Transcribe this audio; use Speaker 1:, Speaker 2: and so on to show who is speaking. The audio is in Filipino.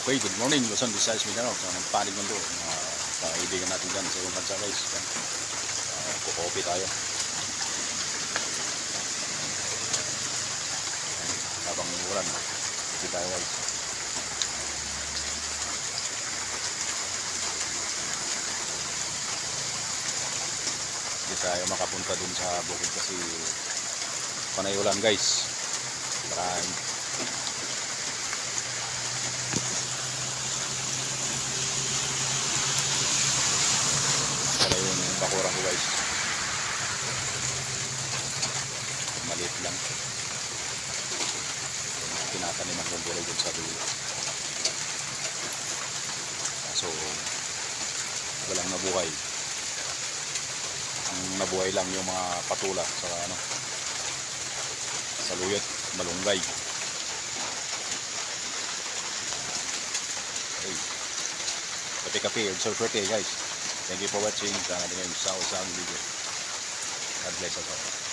Speaker 1: Okay, good morning, Luzon, Visayas, Mindanao. So, nagpanig mundo. Mga kaibigan natin dyan sa ibang bansa guys. Yan. Uh, kukopi tayo. Habang umulan, hindi tayo guys. Hindi tayo makapunta dun sa bukid kasi panay ulan guys. Maraming Pala yung bakuran guys. Maliit lang. Tinataniman kong gulay dun sa dulo. So, walang nabuhay. Ang nabuhay lang yung mga patula sa ano sa luyot, malunggay. Kape-kape, so kape guys. Thank you for watching sa ating sa sa video. God bless us all.